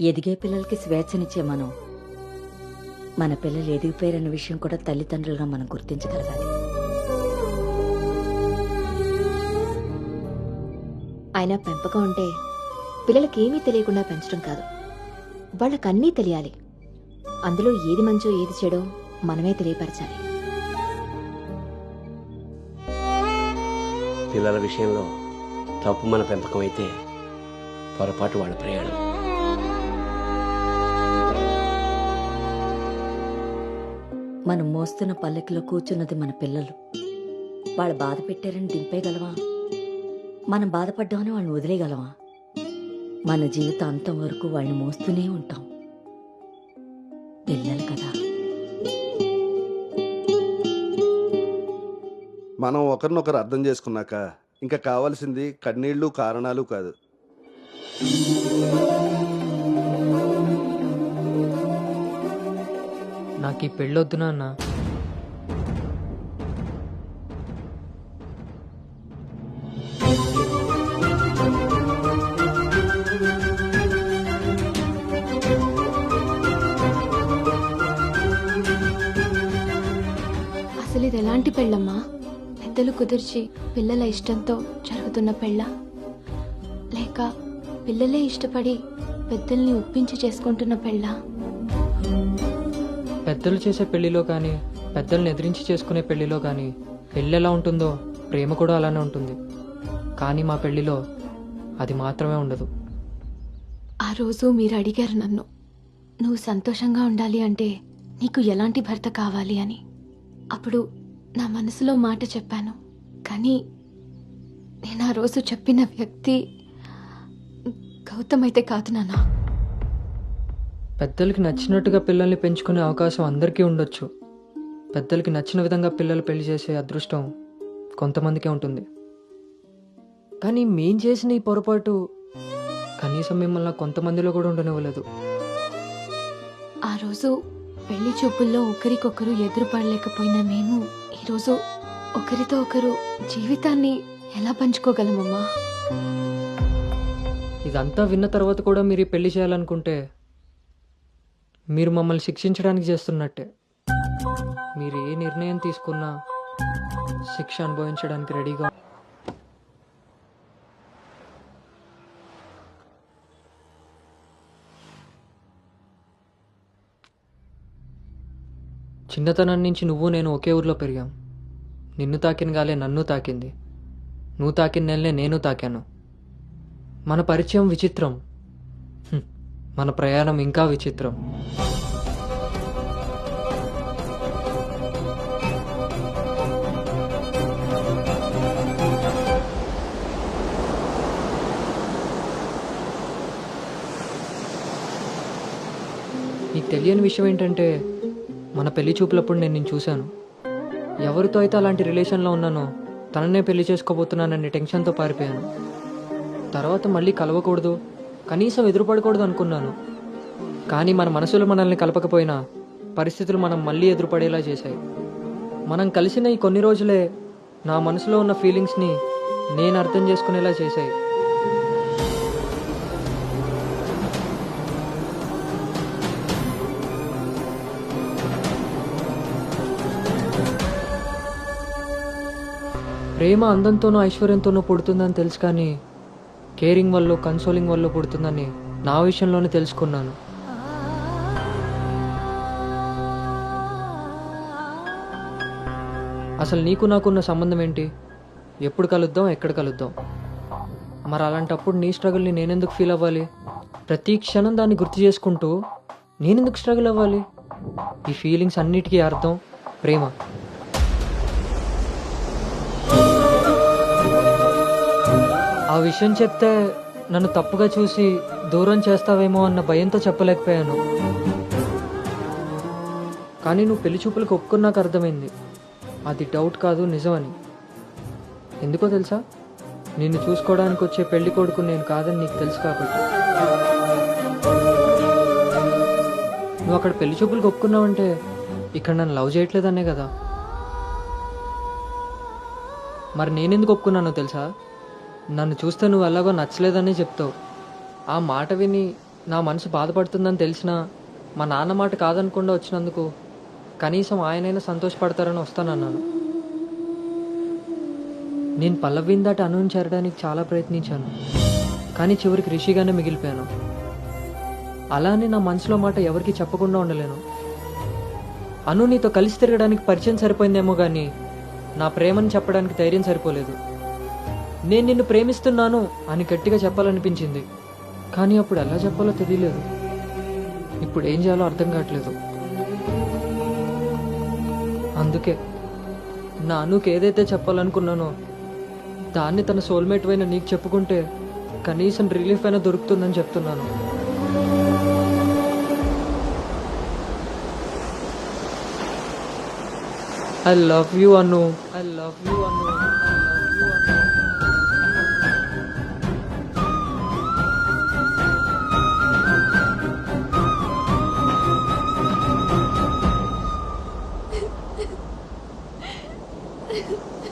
ఎదిగే పిల్లలకి స్వేచ్ఛనిచ్చే మనం మన పిల్లలు ఎదిగిపోయారన్న విషయం కూడా తల్లిదండ్రులుగా మనం గుర్తించగలగాలి. అయినా పెంపకం అంటే పిల్లలకి ఏమీ తెలియకుండా పెంచడం కాదు. వాళ్ళకన్నీ తెలియాలి. అందులో ఏది మంచో ఏది చెడో మనమే తెలియపరచాలి. పిల్లల విషయంలో తప్పు మన పెంపకం అయితే పొరపాటు వాళ్ళ ప్రయాణం. మనం మోస్తున్న పల్లెకిలో కూర్చున్నది మన పిల్లలు. వాళ్ళు బాధ పెట్టారని దింపేయగలవా? మనం బాధపడ్డామని వాళ్ళని వదిలేయగలవా? మన జీవితం అంతం వరకు వాళ్ళని మోస్తూనే ఉంటాం. పిల్లలు కదా. మనం ఒకరినొకరు అర్థం చేసుకున్నాక ఇంకా కావాల్సింది కన్నీళ్ళు కారణాలు కాదు. నాకు ఈ పెళ్ళొద్దు నాన్న. అసలు ఇది ఎలాంటి పెళ్ళమ్మా? పెద్దలు కుదిర్చి పిల్లల ఇష్టంతో జరుగుతున్న పెళ్ళ? లేక పిల్లలే ఇష్టపడి పెద్దల్ని ఒప్పించి చేసుకుంటున్న పెళ్ళ? పెద్దలు చేసే పెళ్ళిలో కానీ పెద్దల్ని ఎదిరించి చేసుకునే పెళ్ళిలో కానీ పెళ్ళి ఎలా ఉంటుందో ప్రేమ కూడా అలానే ఉంటుంది. కానీ మా పెళ్ళిలో అది మాత్రమే ఉండదు. ఆ రోజు మీరు అడిగారు నన్ను నువ్వు సంతోషంగా ఉండాలి అంటే నీకు ఎలాంటి భర్త కావాలి అని. అప్పుడు నా మనసులో మాట చెప్పాను. కానీ నేను ఆ రోజు చెప్పిన వ్యక్తి గౌతమ్ అయితే కాదు నాన్న. పెద్దలకి నచ్చినట్టుగా పిల్లల్ని పెంచుకునే అవకాశం అందరికీ ఉండొచ్చు. పెద్దలకి నచ్చిన విధంగా పిల్లలు పెళ్ళి చేసే అదృష్టం కొంతమందికే ఉంటుంది. కానీ మేం చేసిన ఈ పొరపాటు కనీసం మిమ్మల్ని కొంతమందిలో కూడా ఉండనివ్వలేదు. ఆ రోజు పెళ్ళి చూపుల్లో ఒకరికొకరు ఎదురుపడలేకపోయిన మేము ఈరోజు ఒకరితో ఒకరు జీవితాన్ని ఎలా పంచుకోగలమమ్మా? ఇదంతా విన్న తర్వాత కూడా మీరు పెళ్ళి చేయాలనుకుంటే మీరు మమ్మల్ని శిక్షించడానికి చేస్తున్నట్టే. మీరు ఏ నిర్ణయం తీసుకున్నా శిక్ష అనుభవించడానికి రెడీగా చిన్నతనం నుంచి నువ్వు నేను ఒకే ఊర్లో పెరిగాం. నిన్ను తాకిన గాలే నన్ను తాకింది. నువ్వు తాకిన నెలనే నేను తాకాను. మన పరిచయం విచిత్రం. మన ప్రయాణం ఇంకా విచిత్రం. నీకు తెలియని విషయం ఏంటంటే మన పెళ్ళి చూపులప్పుడు నేను నేను చూశాను. ఎవరితో అయితే అలాంటి రిలేషన్లో ఉన్నానో తననే పెళ్ళి చేసుకోబోతున్నానని టెన్షన్తో పారిపోయాను. తర్వాత మళ్ళీ కలవకూడదు కనీసం ఎదురుపడకూడదు అనుకున్నాను. కానీ మన మనసులు మనల్ని కలపకపోయినా పరిస్థితులు మనం మళ్ళీ ఎదురుపడేలా చేశాయి. మనం కలిసిన ఈ కొన్ని రోజులే నా మనసులో ఉన్న ఫీలింగ్స్ని నేను అర్థం చేసుకునేలా చేశాయి. ప్రేమ అందంతోనూ ఐశ్వర్యంతోనూ పుడుతుందని తెలుసు కానీ కేరింగ్ వల్ల కన్సోలింగ్ వల్ల పుడుతుందని నా విషయంలోనే తెలుసుకున్నాను. అసలు నీకు నాకున్న సంబంధం ఏంటి? ఎప్పుడు కలుద్దాం ఎక్కడ కలుద్దాం? మరి అలాంటప్పుడు నీ స్ట్రగుల్ని నేనెందుకు ఫీల్ అవ్వాలి? ప్రతి క్షణం దాన్ని గుర్తు చేసుకుంటూ నేనెందుకు స్ట్రగుల్ అవ్వాలి? ఈ ఫీలింగ్స్ అన్నిటికీ అర్థం ప్రేమ. ఆ విషయం చెప్తే నన్ను తప్పుగా చూసి దూరం చేస్తావేమో అన్న భయంతో చెప్పలేకపోయాను. కానీ నువ్వు పెళ్ళి చూపులకు ఒప్పుకున్నాక అర్థమైంది. అది డౌట్ కాదు నిజమని. ఎందుకో తెలుసా? నిన్ను చూసుకోవడానికి వచ్చే పెళ్ళి కొడుకు నేను కాదని నీకు తెలుసు కాబట్టి. నువ్వు అక్కడ పెళ్ళి చూపులకు ఒప్పుకున్నావంటే ఇక్కడ నన్ను లవ్ చేయట్లేదనే కదా. మరి నేనెందుకు ఒప్పుకున్నానో తెలుసా? నన్ను చూస్తే నువ్వు ఎలాగో నచ్చలేదని చెప్తావు. ఆ మాట విని నా మనసు బాధపడుతుందని తెలిసినా మా నాన్న మాట కాదనకుండా వచ్చినందుకు కనీసం ఆయనైనా సంతోషపడతారని వస్తానన్నాను. నేను పల్లవిని దాటి అనుని చేరడానికి చాలా ప్రయత్నించాను. కానీ చివరికి రిషిగానే మిగిలిపోయాను. అలానే నా మనసులో మాట ఎవరికి చెప్పకుండా ఉండలేను. అను నీతో కలిసి తిరగడానికి పరిచయం సరిపోయిందేమో కానీ నా ప్రేమని చెప్పడానికి ధైర్యం సరిపోలేదు. నేను నిన్ను ప్రేమిస్తున్నాను అని గట్టిగా చెప్పాలనిపించింది. కానీ అప్పుడు ఎలా చెప్పాలో తెలియలేదు. ఇప్పుడు ఏం చేయాలో అర్థం కావట్లేదు. అందుకే నా ఏదైతే చెప్పాలనుకున్నానో దాన్ని తన సోల్మేట్ పైన నీకు చెప్పుకుంటే కనీసం రిలీఫ్ అయినా దొరుకుతుందని చెప్తున్నాను. ఐ లవ్ యూ అను ఐ లవ్ యూ అను Ha ha ha.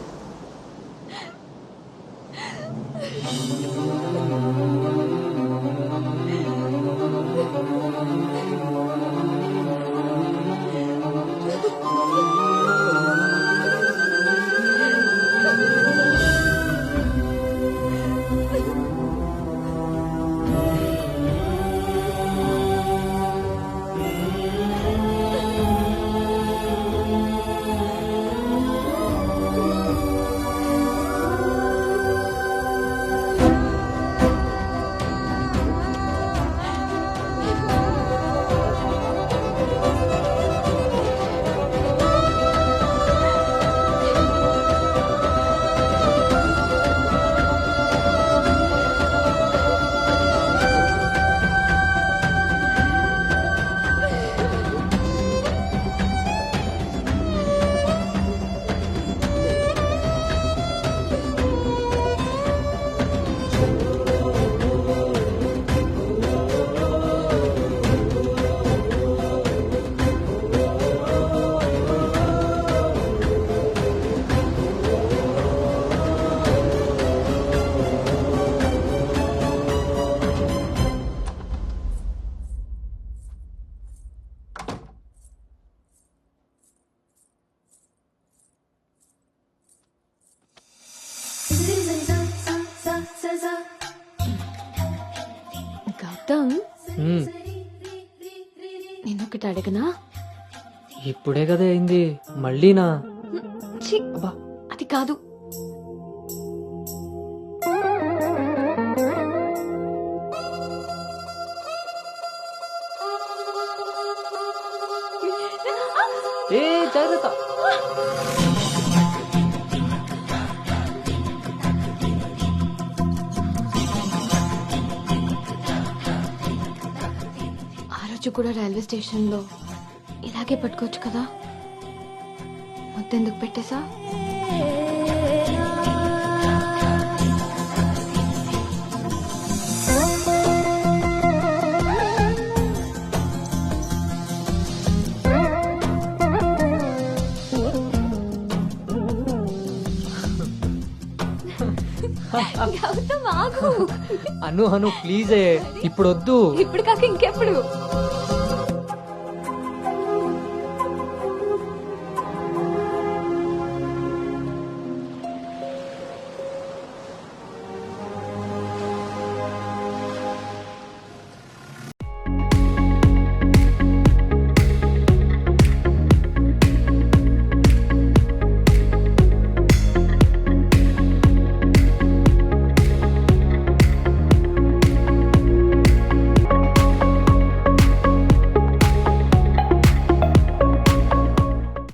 మ్మ్. నేను ఒకటి అడగనా? ఇప్పుడే కదా అయింది. మళ్ళీనా? ఛీ, అబ్బా అది కాదు. ఏ జాగ్రత్త. రోజు కూడా రైల్వే స్టేషన్లో ఇలాగే పట్టుకోవచ్చు కదా? మొత్తెందుకు పెట్టేసా పెట్టేశా? అను అను ప్లీజే ఇప్పుడు వద్దు ఇప్పుడు కాక ఇంకెప్పుడు?